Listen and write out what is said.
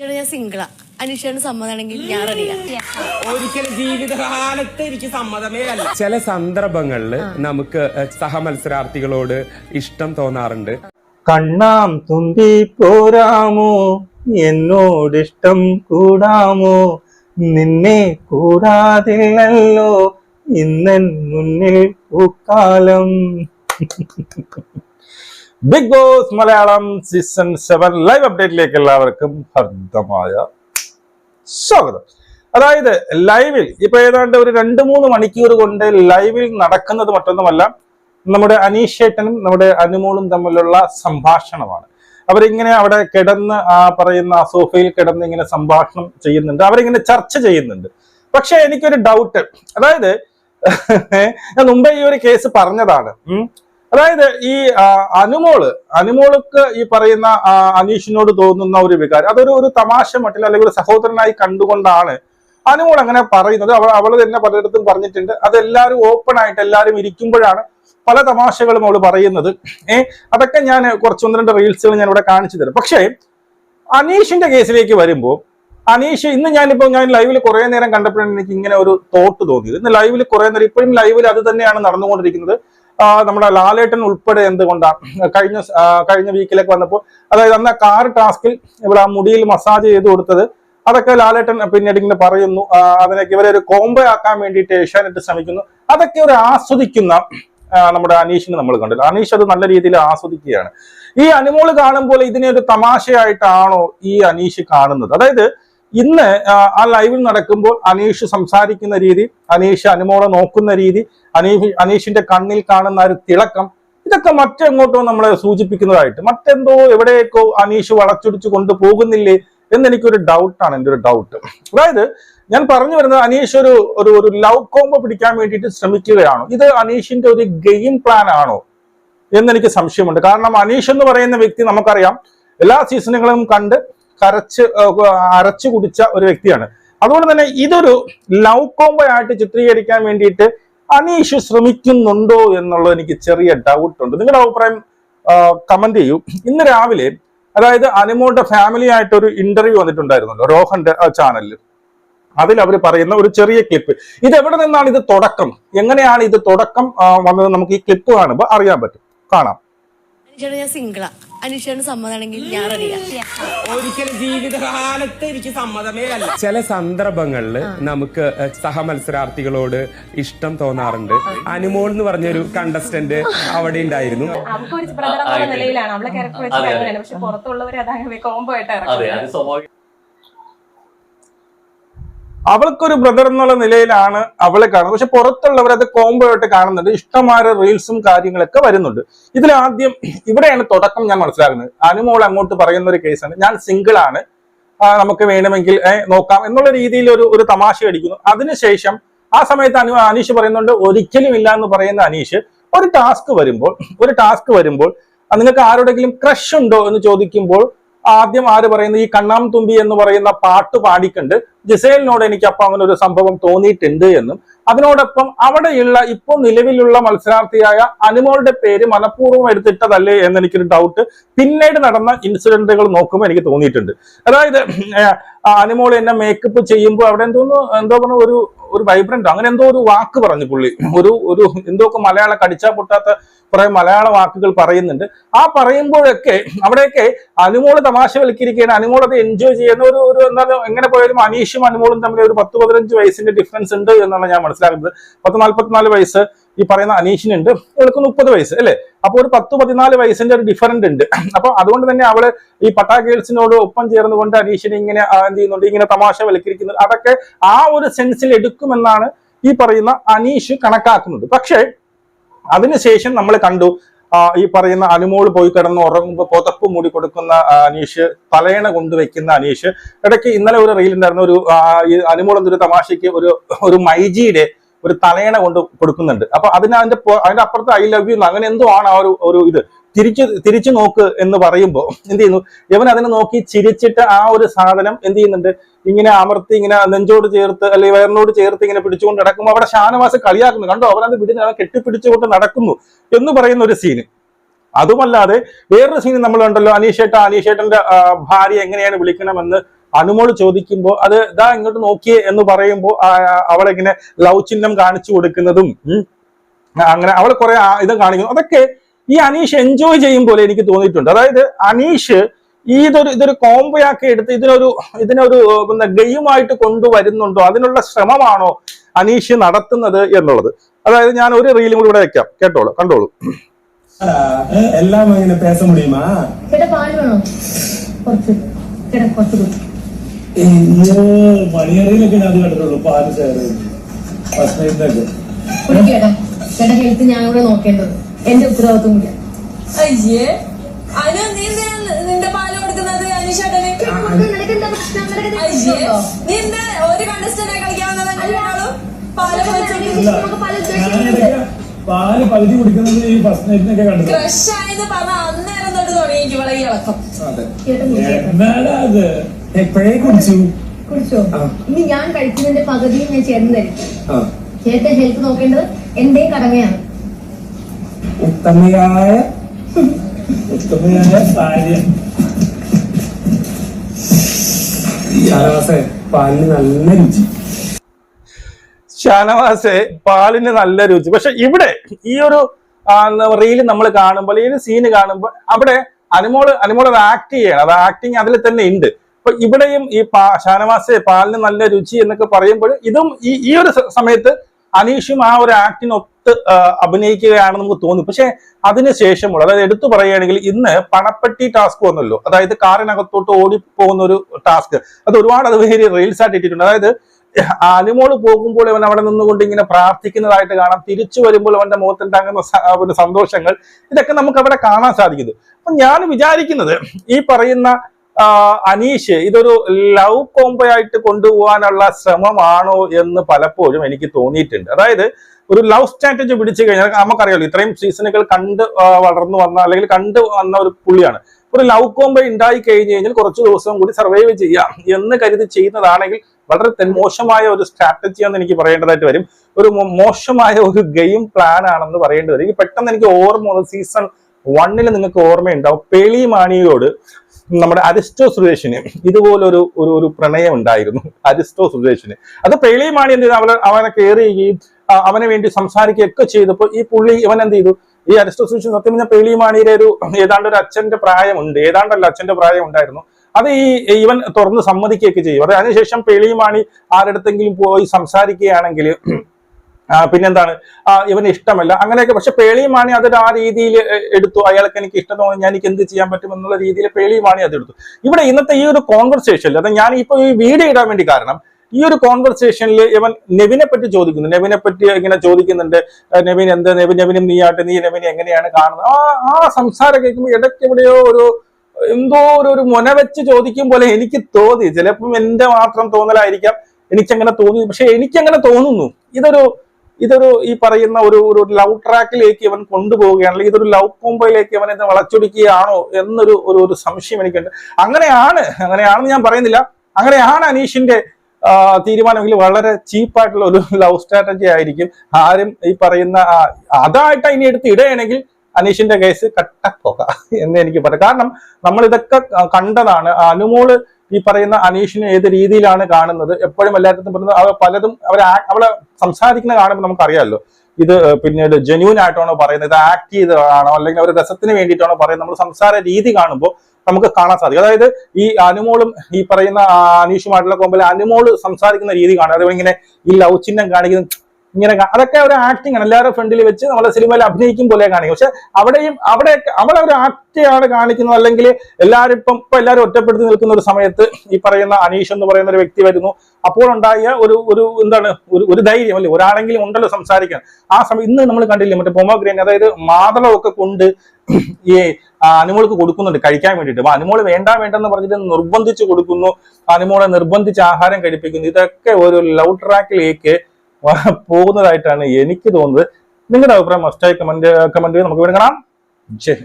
ഞാൻ സിംഗിളാ. അനീഷേട്ടന് സമ്മതമാണെങ്കിൽ ഞാൻ റെഡിയാ. ഒരിക്കലും ജീവിതകാലത്ത് എനിക്ക് സമ്മതമേ അല്ല. ചില സന്ദർഭങ്ങളിൽ നമുക്ക് സഹമത്സരാർത്ഥികളോട് ഇഷ്ടം തോന്നാറുണ്ട്. കണ്ണാം തുമ്പി പോരാമോ? എന്നോട് ഇഷ്ടം കൂടാമോ? നിന്നെ കൂടാതില്ലല്ലോ. ഇന്നൻ മുന്നിൽ പൂക്കാലം. Bigg Boss Malayalam season seven live അപ്ഡേറ്റിലേക്ക് എല്ലാവർക്കും ഹർദ്ദമായ സ്വാഗതം. അതായത് ലൈവിൽ ഇപ്പൊ ഏതാണ്ട് ഒരു രണ്ട് മൂന്ന് മണിക്കൂർ കൊണ്ട് ലൈവിൽ നടക്കുന്നത് മറ്റൊന്നുമല്ല നമ്മുടെ അനീഷേട്ടനും നമ്മുടെ അനുമോളും തമ്മിലുള്ള സംഭാഷണമാണ്. അവരിങ്ങനെ അവിടെ കിടന്ന് ആ പറയുന്ന ആ സോഫയിൽ കിടന്ന് ഇങ്ങനെ സംഭാഷണം ചെയ്യുന്നുണ്ട്. അവരിങ്ങനെ ചർച്ച ചെയ്യുന്നുണ്ട്. പക്ഷെ എനിക്കൊരു ഡൗട്ട് അതായത് ഞാൻ മുമ്പേ ഈ ഒരു കേസ് പറഞ്ഞതാണ്. അതായത് ഈ അനുമോൾ അനുമോൾക്ക് ഈ പറയുന്ന അനീഷിനോട് തോന്നുന്ന ഒരു വികാരം അതൊരു ഒരു തമാശ മട്ടിൽ അല്ലെങ്കിൽ ഒരു സഹോദരനായി കണ്ടുകൊണ്ടാണ് അനുമോൾ അങ്ങനെ പറയുന്നത്. അവൾ അവൾ തന്നെ പലയിടത്തും പറഞ്ഞിട്ടുണ്ട്. അതെല്ലാവരും ഓപ്പൺ ആയിട്ട് എല്ലാവരും ഇരിക്കുമ്പോഴാണ് പല തമാശകളും അവൾ പറയുന്നത്. ഏ അതൊക്കെ ഞാൻ കുറച്ചൊന്ന് രണ്ട് റീൽസുകൾ ഞാൻ ഇവിടെ കാണിച്ചു തരാം. പക്ഷേ അനീഷിന്റെ കേസിലേക്ക് വരുമ്പോൾ അനീഷ് ഇന്ന് ഞാനിപ്പോ ഞാൻ ലൈവിൽ കുറെ നേരം കണ്ടപ്പോഴാണ് എനിക്ക് ഇങ്ങനെ ഒരു തോട്ട് തോന്നിയത്. ഇന്ന് ലൈവിൽ കുറെ നേരം ഇപ്പോഴും ലൈവിൽ അത് തന്നെയാണ് നടന്നുകൊണ്ടിരിക്കുന്നത്. നമ്മുടെ ലാലേട്ടൻ ഉൾപ്പെടെ എന്തുകൊണ്ടാണ്? കഴിഞ്ഞ കഴിഞ്ഞ വീക്കിലേക്ക് വന്നപ്പോൾ അതായത് അന്ന് കാർ ടാസ്കിൽ ഇവിടെ ആ മുടിയിൽ മസാജ് ചെയ്ത് കൊടുത്തത് അതൊക്കെ ലാലേട്ടൻ പിന്നീട് ഇങ്ങനെ പറയുന്നു. അതിനൊക്കെ ഇവരെ ഒരു കോംബോ ആക്കാൻ വേണ്ടിയിട്ട് ഏഷ്യാനെറ്റ് ശ്രമിക്കുന്നു. അതൊക്കെ ഒരു ആസ്വദിക്കുന്ന നമ്മുടെ അനീഷിനെ നമ്മൾ കണ്ടില്ല. അനീഷ് അത് നല്ല രീതിയിൽ ആസ്വദിക്കുകയാണ്. ഈ അനുമോൾ കാണുമ്പോൾ ഇതിനെ ഒരു തമാശയായിട്ടാണോ ഈ അനീഷ് കാണുന്നത്? അതായത് ഇന്ന് ആ, ലൈവിൽ നടക്കുമ്പോൾ അനീഷ് സംസാരിക്കുന്ന രീതി അനീഷ് അനുമോളെ നോക്കുന്ന രീതി അനീഷ് അനീഷിന്റെ കണ്ണിൽ കാണുന്ന ഒരു തിളക്കം ഇതൊക്കെ മറ്റെങ്ങോട്ടോ നമ്മളെ സൂചിപ്പിക്കുന്നതായിട്ട് മറ്റെന്തോ എവിടെയൊക്കെ അനീഷ് വളച്ചൊടിച്ചു കൊണ്ടുപോകുന്നില്ലേ എന്നെനിക്കൊരു ഡൗട്ടാണ് എന്റെ ഒരു ഡൗട്ട് അതായത് ഞാൻ പറഞ്ഞു വരുന്നത് അനീഷ് ഒരു ഒരു ഒരു ലവ് കോംബോ പിടിക്കാൻ വേണ്ടിയിട്ട് ശ്രമിക്കുകയാണോ? ഇത് അനീഷിന്റെ ഒരു ഗെയിം പ്ലാൻ ആണോ? എന്നെനിക്ക് സംശയമുണ്ട്. കാരണം അനീഷ് എന്ന് പറയുന്ന വ്യക്തി നമുക്കറിയാം എല്ലാ സീസണുകളും കണ്ട് കരച്ച് അരച്ചു കുടിച്ച ഒരു വ്യക്തിയാണ്. അതുകൊണ്ട് തന്നെ ഇതൊരു ലവ് കോംബോ ആയിട്ട് ചിത്രീകരിക്കാൻ വേണ്ടിയിട്ട് അനീഷ് ശ്രമിക്കുന്നുണ്ടോ എന്നുള്ളത് എനിക്ക് ചെറിയ ഡൗട്ട് ഉണ്ട്. നിങ്ങളുടെ അഭിപ്രായം കമന്റ് ചെയ്യൂ. ഇന്ന് രാവിലെ അതായത് അനുമോളുടെ ഫാമിലി ആയിട്ട് ഒരു ഇന്റർവ്യൂ വന്നിട്ടുണ്ടായിരുന്നല്ലോ രോഹന്റെ ചാനലിൽ അതിൽ അവർ പറയുന്ന ഒരു ചെറിയ ക്ലിപ്പ് ഇത് എവിടെ നിന്നാണ് ഇത് തുടക്കം? എങ്ങനെയാണ് ഇത് തുടക്കം വന്നത്? നമുക്ക് ഈ ക്ലിപ്പ് കാണുമ്പോൾ അറിയാൻ പറ്റും. കാണാം. ഞാൻ സിംഗിളാ അനീഷേട്ടന് സമ്മതമാണെങ്കിൽ ഞാൻ റെഡിയാ ഒരിക്കലും ജീവിതകാലത്ത് എനിക്ക് സമ്മതമേ അല്ല. ചില സന്ദർഭങ്ങളിൽ നമുക്ക് സഹമത്സരാർത്ഥികളോട് ഇഷ്ടം തോന്നാറുണ്ട്. അനുമോൾ എന്ന് പറഞ്ഞൊരു കണ്ടസ്റ്റന്റ് അവിടെ ഉണ്ടായിരുന്നു. അവൾക്ക് ഒരു ബ്രദർ എന്നുള്ള നിലയിലാണ്. അവളെ ക്യാരക്ടർ വെച്ച് അതെ, അതെ. പക്ഷെ പുറത്തുള്ളവർ അതങ്ങനെ കോംബോ ആയിട്ട് ഇറക്കുന്നത്. അവൾക്കൊരു ബ്രദർ എന്നുള്ള നിലയിലാണ് അവളെ കാണുന്നത്. പക്ഷെ പുറത്തുള്ളവർ അത് കോംബോ ആയിട്ട് കാണുന്നുണ്ട്. ഇഷ്ടമായ റീൽസും കാര്യങ്ങളൊക്കെ വരുന്നുണ്ട്. ഇതിൽ ആദ്യം ഇവിടെയാണ് തുടക്കം ഞാൻ മനസ്സിലാക്കുന്നത്. അനുമോൾ അങ്ങോട്ട് പറയുന്ന ഒരു കേസാണ് ഞാൻ സിംഗിൾ ആണ്. നമുക്ക് വേണമെങ്കിൽ നോക്കാം എന്നുള്ള രീതിയിൽ ഒരു ഒരു തമാശ അടിക്കുന്നു. അതിനുശേഷം ആ സമയത്ത് അനു അനീഷ് പറയുന്നുണ്ട് ഒരിക്കലും ഇല്ല എന്ന് പറയുന്ന അനീഷ് ഒരു ടാസ്ക് വരുമ്പോൾ ഒരു ടാസ്ക് വരുമ്പോൾ നിങ്ങൾക്ക് ആരോടെങ്കിലും ക്രഷ് ഉണ്ടോ എന്ന് ചോദിക്കുമ്പോൾ ആദ്യം ആര് പറയുന്നത് ഈ കണ്ണാം തുമ്പി എന്ന് പറയുന്ന പാട്ട് പാടിക്കണ്ട് ജിസേലിനോട് എനിക്ക് അപ്പൊ അങ്ങനെ ഒരു സംഭവം തോന്നിയിട്ടുണ്ട് എന്നും അതിനോടൊപ്പം അവിടെയുള്ള ഇപ്പോൾ നിലവിലുള്ള മത്സരാർത്ഥിയായ അനുമോളുടെ പേര് മനഃപൂർവം എടുത്തിട്ടതല്ലേ എന്ന് എനിക്കൊരു ഡൗട്ട് പിന്നീട് നടന്ന ഇൻസിഡന്റുകൾ നോക്കുമ്പോൾ എനിക്ക് തോന്നിയിട്ടുണ്ട്. അതായത് അനുമോൾ എന്നെ മേക്കപ്പ് ചെയ്യുമ്പോൾ അവിടെ എന്തോന്നു എന്തോ പറഞ്ഞ ഒരു ഒരു വൈബ്രന്റ് അങ്ങനെ എന്തോ ഒരു വാക്ക് പറഞ്ഞു പുള്ളി. ഒരു ഒരു എന്തോ ഒക്കെ മലയാളം കടിച്ചാ പൊട്ടാത്ത കുറെ മലയാള വാക്കുകൾ പറയുന്നുണ്ട്. ആ പറയുമ്പോഴൊക്കെ അവിടെയൊക്കെ അനുമോൾ തമാശ വിളിക്കിരിക്കുകയാണ് അനുമോൾ അത് എൻജോയ് ചെയ്യുന്ന ഒരു ഒരു എന്താ എങ്ങനെ പോയാലും അനീഷും അനുമോളും തമ്മിൽ ഒരു പത്ത് പതിനഞ്ച് വയസ്സിന്റെ ഡിഫറൻസ് ഉണ്ട് എന്നാണ് ഞാൻ മനസ്സിലാക്കുന്നത്. പത്ത് നാല്പത്തിനാല് വയസ്സ് ഈ പറയുന്ന അനീഷിനുണ്ട്. ഇവൾക്ക് മുപ്പത് വയസ്സ് അല്ലെ? അപ്പോൾ ഒരു പത്ത് പതിനാല് വയസ്സിന്റെ ഒരു ഡിഫറന്റ് ഉണ്ട്. അപ്പൊ അതുകൊണ്ട് തന്നെ അവൾ ഈ പട്ടാ ഗേൾസിനോട് ഒപ്പം ചേർന്നുകൊണ്ട് അനീഷിനെ ഇങ്ങനെ എന്ത് ചെയ്യുന്നുണ്ട്? ഇങ്ങനെ തമാശ വൽക്കരിക്കുന്നുണ്ട്. അതൊക്കെ ആ ഒരു സെൻസിൽ എടുക്കുമെന്നാണ് ഈ പറയുന്ന അനീഷ് കണക്കാക്കുന്നത്. പക്ഷേ അതിനുശേഷം നമ്മൾ കണ്ടു ഈ പറയുന്ന അനുമോൾ പോയി കിടന്ന് ഉറങ്ങുമ്പോൾ പുതപ്പ് മൂടി കൊടുക്കുന്ന അനീഷ് തലയണ കൊണ്ടുവെക്കുന്ന അനീഷ്. ഇടയ്ക്ക് ഇന്നലെ ഒരു റീൽ ഉണ്ടായിരുന്ന ഒരു അനുമോൾ എന്തൊരു തമാശയ്ക്ക് ഒരു ഒരു മൈജിയുടെ ഒരു തലയണ കൊണ്ട് കൊടുക്കുന്നുണ്ട്. അപ്പൊ അതിന് അതിന്റെ അതിന്റെ അപ്പുറത്ത് ഐ ലവ് യു അങ്ങനെ എന്തോ ആണ് ആ ഒരു ഒരു ഇത്. തിരിച്ചു തിരിച്ചു നോക്ക് എന്ന് പറയുമ്പോൾ എന്ത് ചെയ്യുന്നു? ഇവൻ അതിനെ നോക്കി ചിരിച്ചിട്ട് ആ ഒരു സാധനം എന്ത് ചെയ്യുന്നുണ്ട്? ഇങ്ങനെ അമർത്തി ഇങ്ങനെ നെഞ്ചോട് ചേർത്ത് അല്ലെങ്കിൽ വയറിനോട് ചേർത്ത് ഇങ്ങനെ പിടിച്ചുകൊണ്ട് നടക്കുമ്പോൾ അവിടെ ഷാനവാസ് കളിയാക്കുന്നു. കണ്ടോ? അവനത് വിടുന്ന അവൻ കെട്ടിപ്പിടിച്ചുകൊണ്ട് നടക്കുന്നു എന്ന് പറയുന്ന ഒരു സീന് അതുമല്ലാതെ വേറൊരു സീൻ നമ്മൾ കണ്ടല്ലോ അനീഷേട്ട അനീഷേട്ടന്റെ ഭാര്യ എങ്ങനെയാണ് വിളിക്കണമെന്ന്. അനുമോൾ ചോദിക്കുമ്പോൾ അത് ഇതാ ഇങ്ങോട്ട് നോക്കിയേ എന്ന് പറയുമ്പോൾ അവളെ ഇങ്ങനെ ലവ് ചിഹ്നം കാണിച്ചു കൊടുക്കുന്നതും അങ്ങനെ അവൾ കുറെ ഇത് കാണിക്കുന്നു. അതൊക്കെ ഈ അനീഷ് എൻജോയ് ചെയ്യും പോലെ എനിക്ക് തോന്നിയിട്ടുണ്ട്. അതായത് അനീഷ് ഈ ഇതൊരു ഇതൊരു കോംബോയാക്കി എടുത്ത് ഇതിനൊരു ഇതിനൊരു എന്താ ഗെയിമായിട്ട് കൊണ്ടുവരുന്നുണ്ടോ? അതിനുള്ള ശ്രമമാണോ അനീഷ് നടത്തുന്നത് എന്നുള്ളത്? അതായത് ഞാൻ ഒരു റീലും കൂടി ഇവിടെ വെക്കാം. കേട്ടോളൂ കണ്ടോളൂ. എല്ലാം ഇങ്ങനെ പേസ മുടിയുമാ? മണിയറയിലൊക്കെ ഞാൻ അത് കണ്ടിട്ടുള്ളൂ. പാൽ ഷെയർ ചേട്ടാ ഹെൽത്ത് ഞാൻ കൂടെ നോക്കേണ്ടത്. എന്റെ ഉത്തരവാദിത്വം കൂടി അയ്യേ. അനു നീ നിന്റെ പാൽ കൊടുക്കുന്നത് അനീഷേട്ടന് അയ്യേ. നീ എന്താ ഒരു കളിക്കാവുന്നത് പാൽ പാൽ പകുതി കുടിക്കുന്നത് ഈ ഫസ്റ്റ് നൈറ്റിനൊക്കെ കണ്ടു ക്രഷ് ആയെന്ന് പറഞ്ഞ അന്നേരം തൊട്ട് തുടങ്ങി ഇവളെ ഈ ഇളക്കം. എന്നാലത് അത്? എപ്പോഴേ കുടിച്ചു? കുടിച്ചോ? ഇനി ഞാൻ കഴിക്കുന്നതിന്റെ പകുതിയും ഞാൻ ചേർന്ന് തരും ചേട്ടൻ ഹെൽത്ത് നോക്കേണ്ടത് എന്റെയും കടമയാണ്. ഉത്തമയായ ഉത്തമയായ ഭാര്യ. ഷാനവാസേ പാലിന് നല്ല രുചി. ഷാനവാസെ പാലിന് നല്ല രുചി. പക്ഷെ ഇവിടെ ഈ ഒരു റീൽ നമ്മൾ കാണുമ്പോൾ ഈ ഒരു സീന് കാണുമ്പോൾ അവിടെ അനുമോൾ അനുമോൾ ആക്ട് ചെയ്യണം. അത് ആക്ടിങ് അതിൽ തന്നെ ഉണ്ട്. അപ്പൊ ഇവിടെയും ഈ പാ ഷാനവാസെ പാലിന് നല്ല രുചി എന്നൊക്കെ പറയുമ്പോൾ ഇതും ഈ ഈ ഒരു സമയത്ത് അനീഷും ആ ഒരു ആക്ടിനൊത്ത് അഭിനയിക്കുകയാണെന്ന് നമുക്ക് തോന്നി. പക്ഷെ അതിനുശേഷമുള്ള അതായത് എടുത്തു പറയുകയാണെങ്കിൽ ഇന്ന് പണപ്പെട്ടി ടാസ്ക് വന്നല്ലോ. അതായത് കാറിനകത്തോട്ട് ഓടിപ്പോകുന്ന ഒരു ടാസ്ക് അത് ഒരുപാട് അത് വേറെ റീൽസ് ആയിട്ട് ഇട്ടിട്ടുണ്ട്. അതായത് അനുമോൾ പോകുമ്പോൾ അവൻ അവിടെ നിന്നുകൊണ്ട് ഇങ്ങനെ പ്രാർത്ഥിക്കുന്നതായിട്ട് കാണാം. തിരിച്ചു വരുമ്പോൾ അവന്റെ മുഖത്തുണ്ടാകുന്ന സന്തോഷങ്ങൾ. ഇതൊക്കെ നമുക്ക് അവിടെ കാണാൻ സാധിക്കുന്നത് അപ്പൊ ഞാൻ വിചാരിക്കുന്നത് ഈ പറയുന്ന അനീഷ് ഇതൊരു ലവ് കോംബോ ആയിട്ട് കൊണ്ടുപോകാനുള്ള ശ്രമമാണോ എന്ന് പലപ്പോഴും എനിക്ക് തോന്നിയിട്ടുണ്ട്. അതായത് ഒരു ലവ് സ്ട്രാറ്റജി പിടിച്ചു കഴിഞ്ഞാൽ നമുക്കറിയാലോ ഇത്രയും സീസണുകൾ കണ്ട് വളർന്നു വന്ന അല്ലെങ്കിൽ കണ്ടു വന്ന ഒരു പുള്ളിയാണ്. ഒരു ലവ് കോംബോ ഉണ്ടായി കഴിഞ്ഞു കഴിഞ്ഞാൽ കുറച്ച് ദിവസം കൂടി സർവൈവ് ചെയ്യാം എന്ന് കരുതി ചെയ്യുന്നതാണെങ്കിൽ വളരെ മോശമായ ഒരു സ്ട്രാറ്റജി എന്ന് എനിക്ക് പറയേണ്ടതായിട്ട് വരും. ഒരു മോശമായ ഒരു ഗെയിം പ്ലാൻ ആണെന്ന് പറയേണ്ടി വരും. പെട്ടെന്ന് എനിക്ക് ഓർമ്മ സീസൺ വണ്ണിൽ നിങ്ങൾക്ക് ഓർമ്മയുണ്ടാവും. പേളി മാണിയോട് നമ്മുടെ അരിസ്റ്റോ സുരേഷിന് ഇതുപോലൊരു ഒരു ഒരു പ്രണയം ഉണ്ടായിരുന്നു. അരിസ്റ്റോ സുരേഷിന്. അത് പേളി മാണി എന്ത് ചെയ്തു? അവനെ അവനെ കയറിയുകയും അവന് വേണ്ടി സംസാരിക്കുകയൊക്കെ ചെയ്തപ്പോൾ ഈ പുള്ളി ഇവൻ എന്ത് ചെയ്തു? ഈ അരിസ്റ്റോ സുരേഷ് സത്യം പറഞ്ഞാൽ പേളി മാണിയുടെ ഒരു ഏതാണ്ട് ഒരു അച്ഛന്റെ പ്രായമുണ്ട്. ഏതാണ്ടല്ല അച്ഛന്റെ പ്രായം ഉണ്ടായിരുന്നു അത് ഈ ഇവൻ തുറന്ന് സമ്മതിക്കുകയൊക്കെ ചെയ്യും അത് അതിനുശേഷം പേളിയുമാണി ആരുടെ പോയി സംസാരിക്കുകയാണെങ്കിൽ പിന്നെന്താണ്? ആ, ഇവന് ഇഷ്ടമല്ല. അങ്ങനെയൊക്കെ പക്ഷെ പേളിയുമാണി അത് അതൊരു ആ രീതിയിൽ എടുത്തു. അയാൾക്ക് എനിക്ക് ഇഷ്ടം തോന്നി ഞാൻ എനിക്ക് എന്ത് ചെയ്യാൻ പറ്റും എന്നുള്ള രീതിയിൽ പേളിയുമാണി അത് എടുത്തു. ഇവിടെ ഇന്നത്തെ ഈ ഒരു കോൺവെർസേഷനിൽ അത് ഞാൻ ഇപ്പൊ ഈ വീഡിയോ ഇടാൻ വേണ്ടി കാരണം ഈ ഒരു കോൺവെർസേഷനിൽ ഇവൻ നെവിനെ പറ്റി ചോദിക്കുന്നു. നെവിനെ പറ്റി ഇങ്ങനെ ചോദിക്കുന്നുണ്ട്. നെവിൻ എന്ത്? നെവിൻ നെവിനും നീയാട്ട് നീ നെവിനെ എങ്ങനെയാണ് കാണുന്നത്? ആ ആ സംസാരം കേൾക്കുമ്പോൾ ഇടയ്ക്ക് എവിടെയോ ഒരു എന്തോ ഒരു ഒരു മുന വെച്ച് ചോദിക്കും പോലെ എനിക്ക് തോന്നി. ചിലപ്പം എന്റെ മാത്രം തോന്നലായിരിക്കാം. എനിക്കങ്ങനെ തോന്നി. പക്ഷെ എനിക്കങ്ങനെ തോന്നുന്നു. ഇതൊരു ഇതൊരു ഈ പറയുന്ന ഒരു ഒരു ലവ് ട്രാക്കിലേക്ക് ഇവൻ കൊണ്ടുപോവുകയാണ് അല്ലെങ്കിൽ ഇതൊരു ലവ് കോമ്പോയിലേക്ക് അവൻ എന്നെ വളച്ചൊടിക്കുകയാണോ എന്നൊരു ഒരു ഒരു സംശയം എനിക്കുണ്ട്. അങ്ങനെയാണ് അങ്ങനെയാണെന്ന് ഞാൻ പറയുന്നില്ല. അങ്ങനെയാണ് അനീഷിന്റെ തീരുമാനമെങ്കിൽ വളരെ ചീപ്പായിട്ടുള്ള ഒരു ലവ് സ്ട്രാറ്റജി ആയിരിക്കും. ആരും ഈ പറയുന്ന അതായിട്ട് ഇനി എടുത്ത് ഇടുകയാണെങ്കിൽ അനീഷിന്റെ കേസ് കട്ടപ്പോക എന്ന് എനിക്ക് പറയാം. കാരണം നമ്മൾ ഇതൊക്കെ കണ്ടതാണ് അനുമോൾ ഈ പറയുന്ന അനീഷിനെ ഏത് രീതിയിലാണ് കാണുന്നത്? എപ്പോഴും എല്ലായിടത്തും പറയുന്നത് അവ പലതും അവർ അവളെ സംസാരിക്കുന്ന കാണുമ്പോൾ നമുക്കറിയാമല്ലോ. ഇത് പിന്നീട് ജെന്യൂൻ ആയിട്ടാണോ പറയുന്നത്? ഇത് ആക്ട് ചെയ്തതാണോ? അല്ലെങ്കിൽ അവർ രസത്തിന് വേണ്ടിയിട്ടാണോ പറയുന്നത്? നമ്മൾ സംസാര രീതി കാണുമ്പോൾ നമുക്ക് കാണാൻ സാധിക്കും. അതായത് ഈ അനുമോളും ഈ പറയുന്ന അനീഷുമായിട്ടുള്ള കോമ്പിൽ അനുമോൾ സംസാരിക്കുന്ന രീതി കാണാം. അതുപോലെ ഇങ്ങനെ ഈ ലവ് ചിഹ്നം കാണിക്കുന്ന. ഇങ്ങനെ അതൊക്കെ ഒരു ആക്ടിങ് ആണ്. എല്ലാവരുടെ ഫ്രണ്ടിൽ വെച്ച് നമ്മളെ സിനിമയിൽ അഭിനയിക്കും പോലെ കാണിക്കും. പക്ഷെ അവിടെയും അവിടെ അവിടെ ഒരു ആക്ടിയാണ് കാണിക്കുന്നത് അല്ലെങ്കിൽ എല്ലാവരും ഇപ്പം ഇപ്പൊ എല്ലാവരും ഒറ്റപ്പെടുത്തി നിൽക്കുന്ന ഒരു സമയത്ത് ഈ പറയുന്ന അനീഷ് എന്ന് പറയുന്ന ഒരു വ്യക്തി വരുന്നു. അപ്പോൾ ഉണ്ടായ ഒരു ഒരു എന്താണ് ഒരു ഒരു ധൈര്യം അല്ലേ? ഒരാളെങ്കിലും ഉണ്ടല്ലോ സംസാരിക്കാൻ. ആ സമയം ഇന്ന് നമ്മൾ കണ്ടില്ലേ? മറ്റേ പൊമോഗ്രീൻ അതായത് മാതളമൊക്കെ കൊണ്ട് ഈ അനുമോൾക്ക് കൊടുക്കുന്നുണ്ട് കഴിക്കാൻ വേണ്ടിയിട്ട്. അപ്പൊ അനുമോൾ വേണ്ട വേണ്ടെന്ന് പറഞ്ഞിട്ട് നിർബന്ധിച്ച് കൊടുക്കുന്നു. അനുമോളെ നിർബന്ധിച്ച് ആഹാരം കഴിപ്പിക്കുന്നു. ഇതൊക്കെ ഒരു ലൗ ട്രാക്കിലേക്ക് പോകുന്നതായിട്ടാണ് എനിക്ക് തോന്നുന്നത്. നിങ്ങളുടെ അഭിപ്രായം മസ്റ്റായി കമന്റ് കമന്റ് നമുക്ക് ഇവിടെ കാണാം. ശരി